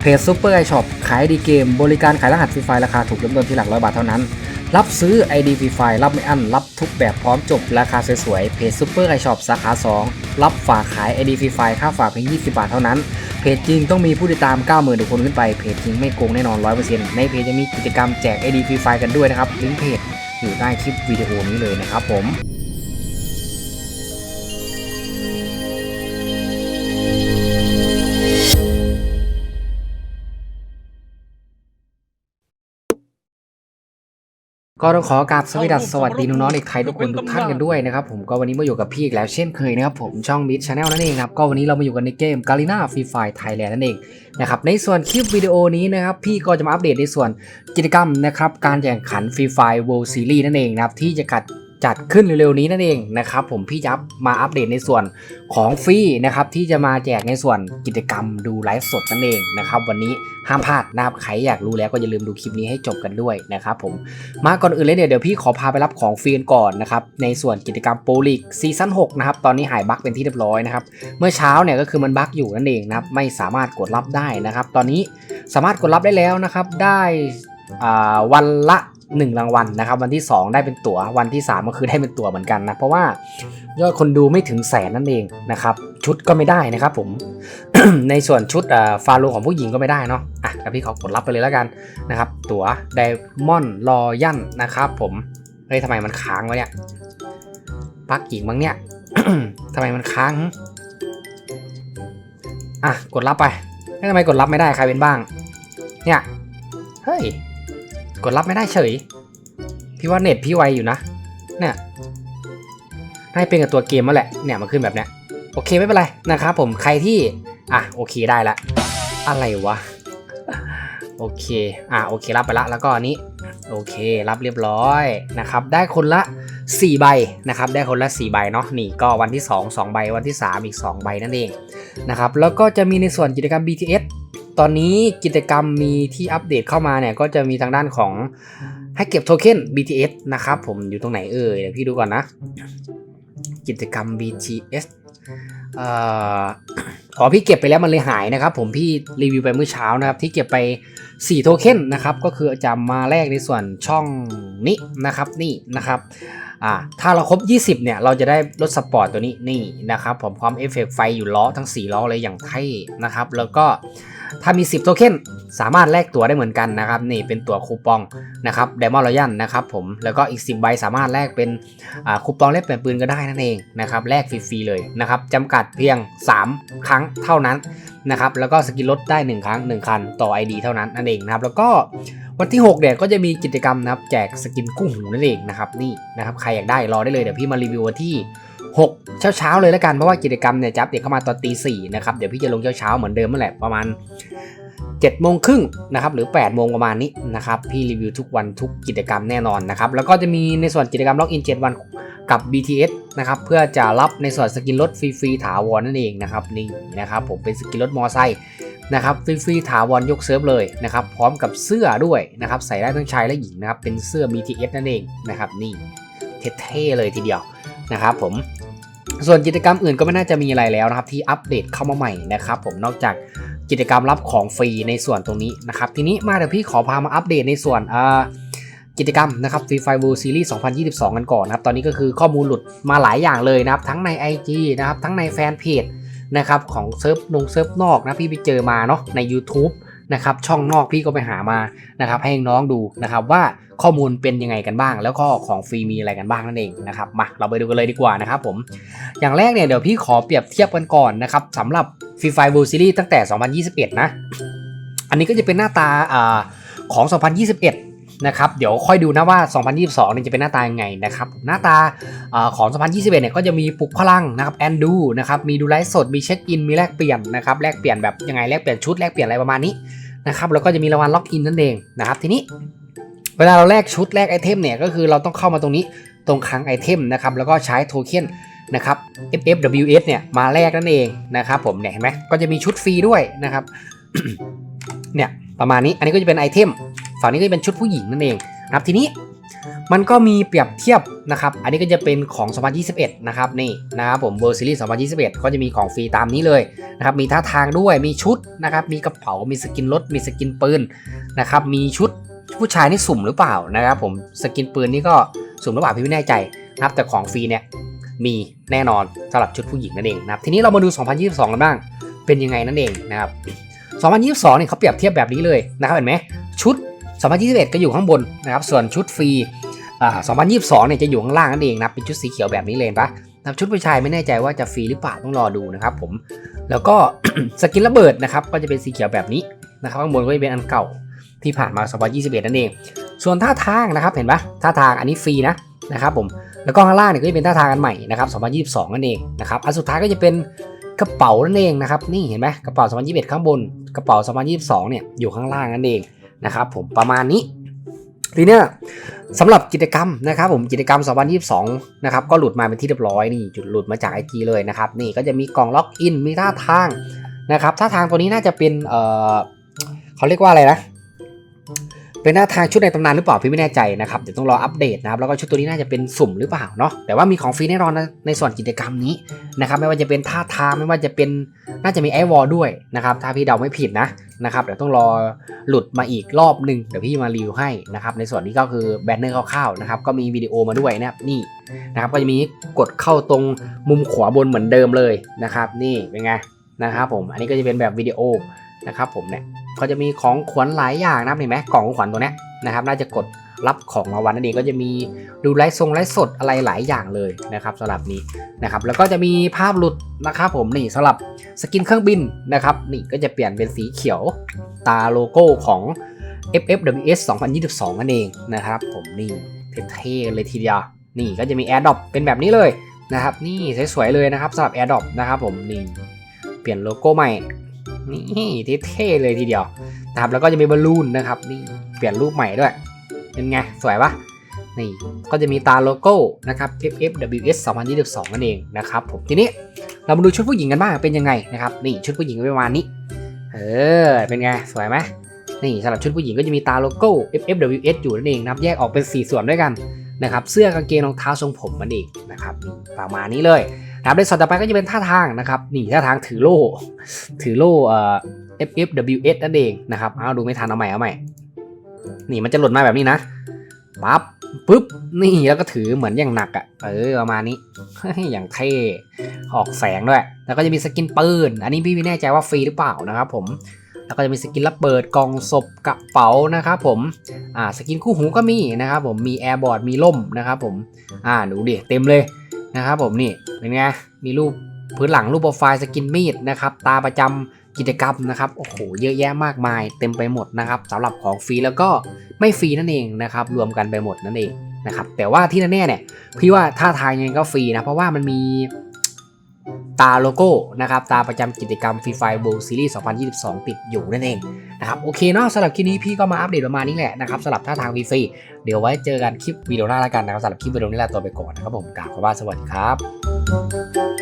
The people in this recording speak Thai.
เพจซูเปอร์ไอช็อปขายดีเกม บริการขายรหัสฟรีไฟล์ราคาถูกเริ่มต้นที่หลักร้อยบาทเท่านั้น รับซื้อ ID ฟรีไฟล์รับไม่อั้น รับทุกแบบพร้อมจบราคาสวยๆ เพจซูเปอร์ไอช็อปสาขา 2 รับฝากขาย ID ฟรีไฟล์ค่าฝากเพียง 20 บาทเท่านั้น เพจจริงต้องมีผู้ติดตาม 90,000คนขึ้นไป เพจจริงไม่โกงแน่นอน 100%ในเพจจะมีกิจกรรมแจก ID ฟรีไฟล์กันด้วยนะครับ ลิงก์เพจอยู่ใต้คลิปวิดีโอนี้เลยนะครับผม ก็ต้องขอกราบสวัสดีสวัสดีน้องๆเด็กไทยทุกคนทุกท่านกันด้วยนะครับผมก็วันนี้มาอยู่กับพี่อีกแล้วเช่นเคยนะครับผมช่องมิดชาแนลนั่นเองครับก็วันนี้เรามาอยู่กันในเกม g a l i n a Free Fire Thailand นั่นเองนะครับในส่วนคลิปวิดีโอนี้นะครับพี่ก็จะมาอัปเดตในส่วนกิจกรรมนะครับการแข่งขัน Free Fire World Series นั่นเองนะครับที่จะกัด จัดขึ้นเร็วๆนี้นั่นเองนะครับผมพี่จะมาอัปเดตในส่วนของฟรีนะครับที่จะมาแจกในส่วนกิจกรรมดูไลฟ์สดนั่นเองนะครับวันนี้ห้ามพลาดนะครับใครอยากรู้แล้วก็อย่าลืมดูคลิปนี้ให้จบกันด้วยนะครับผมมาก่อนอื่นเลยเนี่ยเดี๋ยวพี่ขอพาไปรับของฟรีกันก่อนนะครับในส่วนกิจกรรมโปลิกซีซั่น6นะครับตอนนี้หายบั๊กเป็นที่เรียบร้อยนะครับเมื่อเช้าเนี่ยก็คือมันบั๊กอยู่นั่นเองนะครับไม่สามารถกดรับได้นะครับตอนนี้สามารถกดรับได้แล้วนะครับได้อ่าวันละ 1 รางวัลนะครับ วันที่ 2 ได้เป็นตั๋ว วันที่ 3 ก็คือได้เป็นตั๋วเหมือนกันนะ เพราะว่ายอดคนดูไม่ถึงแสนนั่นเองนะครับ ชุดก็ไม่ได้นะครับผม ในส่วนชุดฟาโลของผู้หญิงก็ไม่ได้เนาะอะพี่ขอกดรับไปเลยแล้วกันนะครับ ตั๋วไดมอนด์รอยันนะครับ ผมเฮ้ยทำไมมันค้างวะเนี่ยปักหญิงมั้งเนี่ยทำไมมันค้างอะกดรับไปทำไมกดรับไม่ได้ใครเป็นบ้าง เนี่ย เฮ้ย กดรับไม่ได้เฉย พี่ว่าเน็ตพี่ไวอยู่นะ เนี่ยให้เป็นกับตัวเกมมาแหละ เนี่ยมันขึ้นแบบเนี้ย โอเคไม่เป็นไรนะครับผม ใครที่ อะโอเคได้ละ อะไรวะ โอเค อ่าโอเครับไปละ แล้วก็อันนี้ โอเค รับเรียบร้อยนะครับ ได้คนละ 4 ใบนะครับ ได้คนละ 4 ใบเนาะ นี่ก็วันที่ 2 2 ใบ วันที่ 3 อีก 2 ใบนั่นเองนะครับ แล้วก็จะมีในส่วนกิจกรรม BTS ตอนนี้กิจกรรมมีที่อัปเดตเข้ามาเนี่ยก็จะมีทางด้านของให้เก็บโทเค็น BTS นะครับผมอยู่ตรงไหนเอ่ยเดี๋ยวพี่ดูก่อนนะ กิจกรรม BTS เอ่ออ๋อพี่เก็บไปแล้วมันเลยหายนะครับ ผมพี่รีวิวไปเมื่อเช้านะครับ ที่เก็บไป 4 โทเค็นนะครับ ก็คือจะมาแลกในส่วนช่องนี้นะครับนี่นะครับ อ่าถ้าเราครบ 20 เนี่ย เราจะได้รถสปอร์ตตัวนี้นี่นะครับผมพร้อมเอฟเฟกต์ไฟอยู่ล้อทั้ง 4 ล้อเลยอย่างเท่นะครับ แล้วก็ถ้ามี 10 โทเค็นสามารถแลกตั๋วได้เหมือนกันนะครับ นี่เป็นตั๋วคูปองนะครับไดมอนด์รอยันนะครับผมแล้วก็อีก 10 ใบสามารถแลกเป็นอ่าคูปองแลกเปลี่ยนปืนก็ได้นั่นเองนะครับแลกฟรีๆเลยนะครับจำกัดเพียง 3 ครั้งเท่านั้นนะครับแล้วก็สกินลดได้ 1 ครั้ง 1 คัน ต่อ ID เท่านั้นนั่นเองนะครับแล้วก็ วันที่ 6 เนี่ยก็จะมีกิจกรรมนะครับแจกสกินกู้งหูนั่นเองนะครับนี่นะครับใครอยากได้รอได้เลยเดี๋ยวพี่มารีวิววันที่ 6 เช้าเช้าๆเลยแล้วกันเพราะว่ากิจกรรมเนี่ยจะอัปเดตเข้ามาตอนตีสี่นะครับเดี๋ยวพี่จะลงเช้าเช้าๆเหมือนเดิมนั่นแหละประมาณ7โมงครึ่งนะครับหรือ8โมงประมาณนี้นะครับพี่รีวิวทุกวันทุกกิจกรรมแน่นอนนะครับแล้วก็จะมีในส่วนกิจกรรมล็อกอิน7วันกับ BTS นะครับเพื่อจะรับในส่วนสกินรถฟรีๆถาวรนั่นเองนะครับนี่นะครับผมเป็นสกินรถมอไซค์ นะครับฟรีๆถาวรยกเซิร์ฟเลยนะครับพร้อมกับเสื้อด้วยนะครับใส่ได้ทั้งชายและหญิงนะครับเป็นเสื้อ BTS นั่นเองนะครับนี่เท่ๆเลยทีเดียวนะครับผมส่วนกิจกรรมอื่นก็ไม่น่าจะมีอะไรแล้วนะครับที่อัปเดตเข้ามาใหม่นะครับผมนอกจากกิจกรรมรับของฟรีในส่วนตรงนี้นะครับทีนี้มาเดี๋ยวพี่ขอพามาอัปเดตในส่วนอ่ากิจกรรมนะครับ Free Fire World Series 2022 กันก่อนนะครับตอนนี้ก็คือข้อมูลหลุดมาหลายอย่างเลยนะครับทั้งใน IG นะครับทั้งในแฟนเพจ นะครับของเซิร์ฟนงเซิร์ฟนอกนะพี่ไปเจอมาเนาะใน YouTube นะครับช่องนอกพี่ก็ไปหามานะครับให้น้องดูนะครับว่าข้อมูลเป็นยังไงกันบ้าง แล้วก็ของฟรีมีอะไรกันบ้างนั่นเองนะครับมาเราไปดูกันเลยดีกว่านะครับผมอย่างแรกเนี่ยเดี๋ยวพี่ขอเปรียบเทียบกันก่อนนะครับสำหรับ Free Fire World Series ตั้งแต่ 2021 นะ อันนี้ก็จะเป็นหน้าตาอาของ 2021 นะครับเดี๋ยวค่อยดูนะว่า 2022เนี่ยจะเป็นหน้าตายังไงนะครับหน้าตาอของ 2021เนี่ยก็จะมีปลุกพลังนะครับแอนดูนะครับมีดูไลฟ์สดมีเช็คอินมีแลกเปลี่ยนนะครับแลกเปลี่ยนแบบยังไงแลกเปลี่ยนชุดแลกเปลี่ยนอะไรประมาณนี้นะครับแล้วก็จะมีรางวัลล็อกอินนั่นเองนะครับทีนี้เวลาเราแลกชุดแลกไอเทมเนี่ยก็คือเราต้องเข้ามาตรงนี้ตรงคลังไอเทมนะครับแล้วก็ใช้โทเค็นนะครับ FFWS เนี่ยมาแลกนั่นเองนะครับผมเนี่ยเห็นไหมก็จะมีชุดฟรีด้วยนะครับเนี่ยประมาณนี้อันนี้ก็จะเป็นไอเทม ฝั่งนี้ก็จะเป็นชุดผู้หญิงนั่นเองนะครับทีนี้มันก็มีเปรียบเทียบนะครับ อันนี้ก็จะเป็นของ 2021 นะครับนี่นะครับผมเวอร์ซีรีส์2021 ก็จะมีของฟรีตามนี้เลยนะครับมีท่าทางด้วยมีชุดนะครับมีกระเป๋ามีสกินรถมีสกินปืนนะครับมีชุดผู้ชายนี่สุ่มหรือเปล่านะครับผมสกินปืนนี่ก็สุ่มหรือเปล่าพี่ไม่แน่ใจนะครับแต่ของฟรีเนี่ยมีแน่นอนสำหรับชุดผู้หญิงนั่นเองนะครับทีนี้เรามาดู 2022 กันบ้างเป็นยังไงนั่นเองนะครับ 2022 เนี่ยเขาเปรียบเทียบแบบนี้เลยนะครับเห็นไหมชุด 2021 ก็อยู่ข้างบนนะครับ ส่วนชุดฟรีอ่า2022 เนี่ยจะอยู่ข้างล่างนั่นเองนะ เป็นชุดสีเขียวแบบนี้เลยนปะนะชุดผู้ชายไม่แน่ใจว่าจะฟรีหรือเปล่าต้องรอดูนะครับผม แล้วก็สกินระเบิดนะครับก็จะเป็นสีเขียวแบบนี้นะครับข้างบนก็จะเป็นอันเก่าที่ผ่านมา 2021 นั่นเอง ส่วนท่าทางนะครับเห็นปะท่าทางอันนี้ฟรีนะนะครับผม แล้วก็ข้างล่างเนี่ยก็จะเป็นท่าทางอันใหม่นะครับ 2022 นั่นเองนะครับ อันสุดท้ายก็จะเป็นกระเป๋านั่นเองนะครับ นี่เห็นไหมกระเป๋า 2021 ข้างบน กระเป๋า 2022 เนี่ยอยู่ข้างล่างนั่นเอง นะครับผมประมาณนี้ทีเนี้ยสำหรับกิจกรรมนะครับผมกิจกรรม 2022 นะครับก็หลุดมาเป็นที่เรียบร้อยนี่จุดหลุดมาจากไอจีเลยนะครับนี่ก็จะมีกล่องล็อกอินมีท่าทางนะครับท่าทางตัวนี้น่าจะเป็นเออเขาเรียกว่าอะไรนะ เป็นหน้าทางชุดในตำนานหรือเปล่าพี่ไม่แน่ใจนะครับเดี๋ยวต้องรออัปเดตนะครับแล้วก็ชุดตัวนี้น่าจะเป็นสุ่มหรือเปล่าเนาะแต่ว่ามีของฟรีแน่นอนนะในส่วนกิจกรรมนี้นะครับไม่ว่าจะเป็นท่าทางไม่ว่าจะเป็นน่าจะมีไอวอลด้วยนะครับถ้าพี่เดาไม่ผิดนะนะครับเดี๋ยวต้องรอหลุดมาอีกรอบหนึ่งเดี๋ยวพี่มารีวิวให้นะครับในส่วนนี้ก็คือแบนเนอร์คร่าวๆนะครับก็มีวิดีโอมาด้วยนะครับนี่นะครับก็จะมีกดเข้าตรงมุมขวาบนเหมือนเดิมเลยนะครับนี่เป็นไงนะครับผมอันนี้ก็จะเป็นแบบวิดีโอนะครับผมเนี่ย ก็จะมีของขวัญหลายอย่างนะเห็นไหมกล่องของขวัญตัวเนี้ยนะครับ น่าจะกดรับของรางวัลนั่นเองก็จะมีดูไลฟ์ทรงไลฟ์สดอะไรหลายอย่างเลยนะครับสำหรับนี้นะครับ แล้วก็จะมีภาพหลุดนะครับผมนี่สำหรับสกินเครื่องบินนะครับนี่ก็จะเปลี่ยนเป็นสีเขียวตาโลโก้ของ FFWS 2022 นั่นเองนะครับ ผมนี่เท่ๆเลยทีเดียวนี่ก็จะมี AirDrop เป็นแบบนี้เลยนะครับ นี่สวยๆเลยนะครับสำหรับ AirDrop นะครับผมนี่เปลี่ยนโลโก้ใหม่ นี่เท่ๆเลยทีเดียวนะครับแล้วก็จะมีบอลลูนนะครับนี่เปลี่ยนรูปใหม่ด้วยเป็นไงสวยปะนี่ก็จะมีตาโลโก้นะครับ FFWS 2022นั่นเองนะครับผมทีนี้เรามาดูชุดผู้หญิงกันบ้างเป็นยังไงนะครับนี่ชุดผู้หญิงประมาณนี้เออเป็นไงสวยไหมนี่สำหรับชุดผู้หญิงก็จะมีตาโลโก้ FFWS อยู่นั่นเองนับแยกออกเป็น 4 ส่วนด้วยกันนะครับเสื้อกางเกงรองเท้าทรงผมมันเองนะครับนี่ประมาณนี้เลย นะครับในส่วนต่อไปก็จะเป็นท่าทางนะครับนี่ท่าทางถือโล่ถือโล่เอ่อ FFWS นั่นเองนะครับเอาดูไม่ทันเอาใหม่เอาใหม่นี่มันจะหล่นมาแบบนี้นะปั๊บปุ๊บนี่แล้วก็ถือเหมือนอย่างหนักอะ่ะเออประมาณนี้อย่างเท่ออกแสงด้วย แล้วก็จะมีสกินปืน อันนี้พี่ไม่แน่ใจว่าฟรีหรือเปล่านะครับผมแล้วก็จะมีสกินระเบิดกองศพกระเป๋านะครับผมอ่าสกินคู่หูก็มีนะครับผมมีแอร์บอร์ดมีล่มนะครับผมอ่าดูดิเต็มเลย นะครับผมนี่เป็นไงมีรูปพื้นหลังรูปโปรไฟล์สกินมีดนะครับตาประจำกิจกรรมนะครับโอ้โหเยอะแยะมากมายเต็มไปหมดนะครับสำหรับของฟรีแล้วก็ไม่ฟรีนั่นเองนะครับรวมกันไปหมดนั่นเองนะครับแต่ว่าที่แน่ๆเนี่ยพี่ว่าท่าทางยังไงก็ฟรีนะเพราะว่ามันมี ตาโลโก้นะครับตาประจำกิจกรรมฟรีไฟโบซีรีส์2022 ติดอยู่นั่นเองนะครับโอเคเนาะสำหรับคลิปนี้พี่ก็มาอัปเดตประมาณนี้แหละนะครับสำหรับท่าทางฟรีเดี๋ยวไว้เจอกันคลิปวิดีโอหน้าละกันนะครับสำหรับคลิปวิดีโอนี้ลาตัวไปก่อนนะครับผมกราบขอบคุณสวัสดีครับ